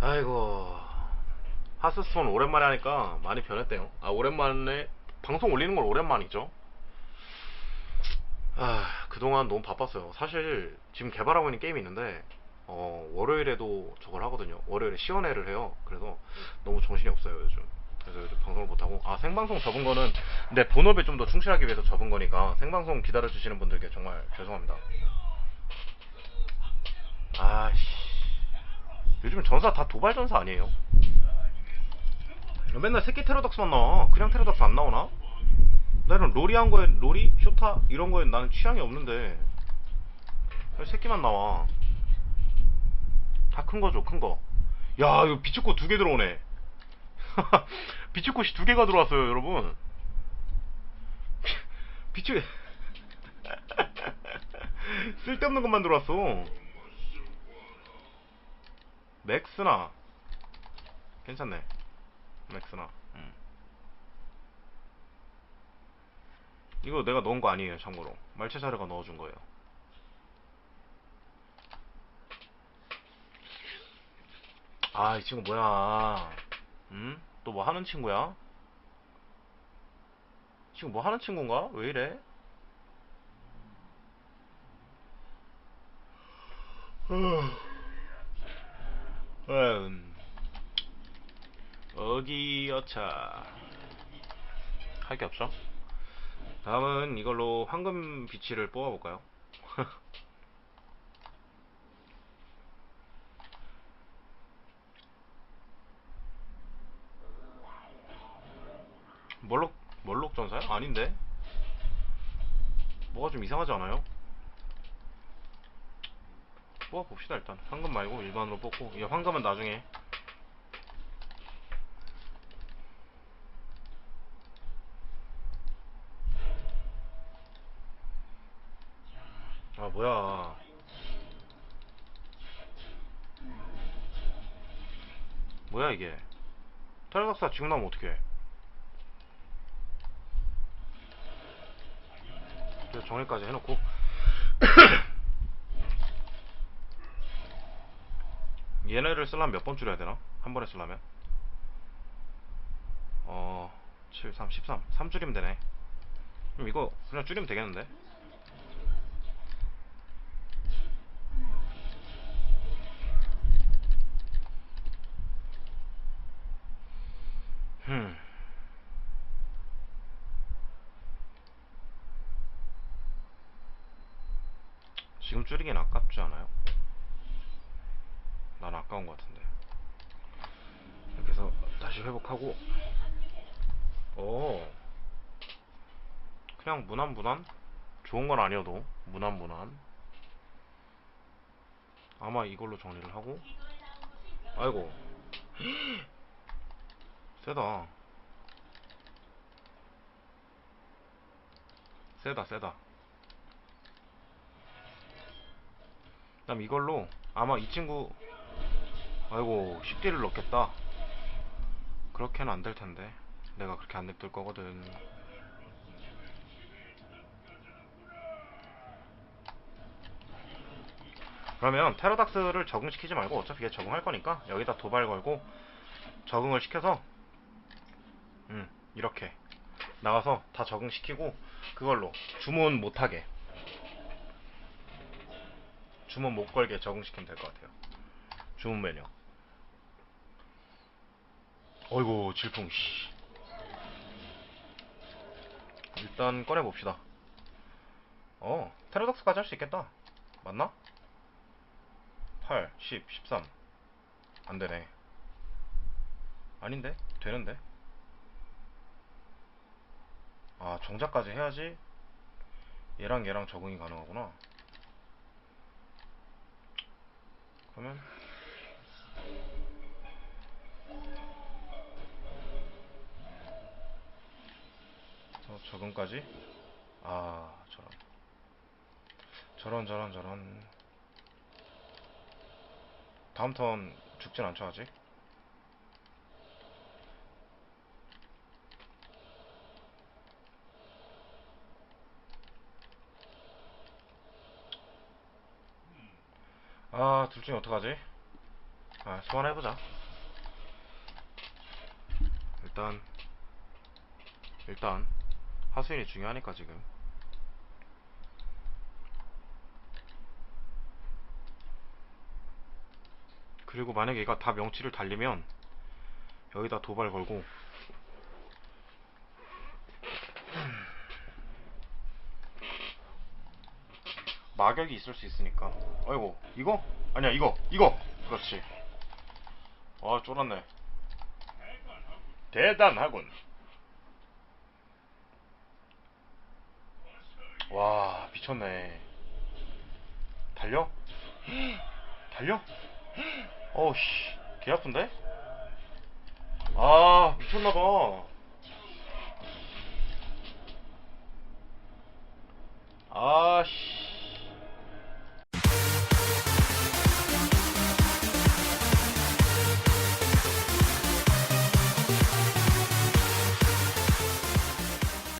아이고 하스스톤 오랜만에 하니까 많이 변했대요. 아 오랜만에 방송 올리는 건 오랜만이죠. 아 그동안 너무 바빴어요. 사실 지금 개발하고 있는 게임이 있는데 어, 월요일에도 저걸 하거든요. 월요일에 시연회를 해요. 그래서 너무 정신이 없어요 요즘. 그래서 요즘 방송을 못하고 아 생방송 접은 거는 내 본업에 좀 더 충실하기 위해서 접은 거니까 생방송 기다려 주시는 분들께 정말 죄송합니다. 아씨 요즘 전사 다 도발 전사 아니에요? 맨날 새끼 테러덕스만 나와. 그냥 테러덕스 안 나오나? 나는 로리 한 거에 로리, 쇼타 이런 거에 나는 취향이 없는데 왜 새끼만 나와. 다 큰 거죠, 큰 거. 야, 이거 비축꽃 두개 들어오네. 비축꽃이 두 개가 들어왔어요, 여러분. 비축 쓸데없는 것만 들어왔어. 맥스나 괜찮네 맥스나 음. 이거 내가 넣은 거 아니에요 참고로 말체 자르가 넣어준 거예요 아 이 친구 뭐야 음? 또 뭐 하는 친구야? 지금 뭐 하는 친구인가? 왜 이래? 음. 어기여차 할 게 없죠 다음은 이걸로 황금 비치를 뽑아볼까요? 멀록 멀록 전사요? 아닌데? 뭐가 좀 이상하지 않아요? 뽑아 봅시다 일단. 황금 말고 일반으로 뽑고. 이 황금은 나중에. 아 뭐야. 뭐야 이게. 테라닥사 지금 나오면 어떡해 그래서 정리까지 해놓고 얘네를 쓰려면 몇 번 줄여야 되나? 한 번에 쓰려면? 어, 7, 3, 13. 3 줄이면 되네. 그럼 이거 그냥 줄이면 되겠는데? 흠. 지금 줄이긴 아깝지 않아요? 난 아까운 것 같은데. 이렇게 해서 다시 회복하고, 오, 그냥 무난 무난? 좋은 건 아니어도 무난 무난. 아마 이걸로 정리를 하고, 아이고, 세다. 세다 세다. 다음 이걸로 아마 이 친구 아이고 10D를 넣겠다. 그렇게는 안 될 텐데. 내가 그렇게 안 냅둘 거거든. 그러면 테러닥스를 적응시키지 말고 어차피 얘 적응할 거니까 여기다 도발 걸고 적응을 시켜서 음 이렇게 나가서 다 적응시키고 그걸로 주문 못하게 주문 못 걸게 적응시키면 될 것 같아요. 주문 메뉴. 어이구 질풍 씨. 일단 꺼내 봅시다. 어 테라독스까지 할 수 있겠다. 맞나? 8, 10, 13. 안 되네. 아닌데? 되는데? 아 정자까지 해야지 얘랑 얘랑 적응이 가능하구나. 그러면? 저 적응까지? 아 저런. 저런 저런 저런. 다음 턴 죽진 않죠 아직 아, 둘 중에 어떡하지? 아, 소환해보자. 일단, 일단, 하수인이 중요하니까 지금. 그리고 만약에 얘가 다 명치를 달리면, 여기다 도발 걸고, 막역이 있을 수 있으니까. 아이고, 이거? 아니야, 이거, 이거! 그렇지. 와, 쫄았네. 대단하군. 와, 미쳤네. 달려? 달려? 어우씨, 개 아픈데? 아, 미쳤나봐. 아씨.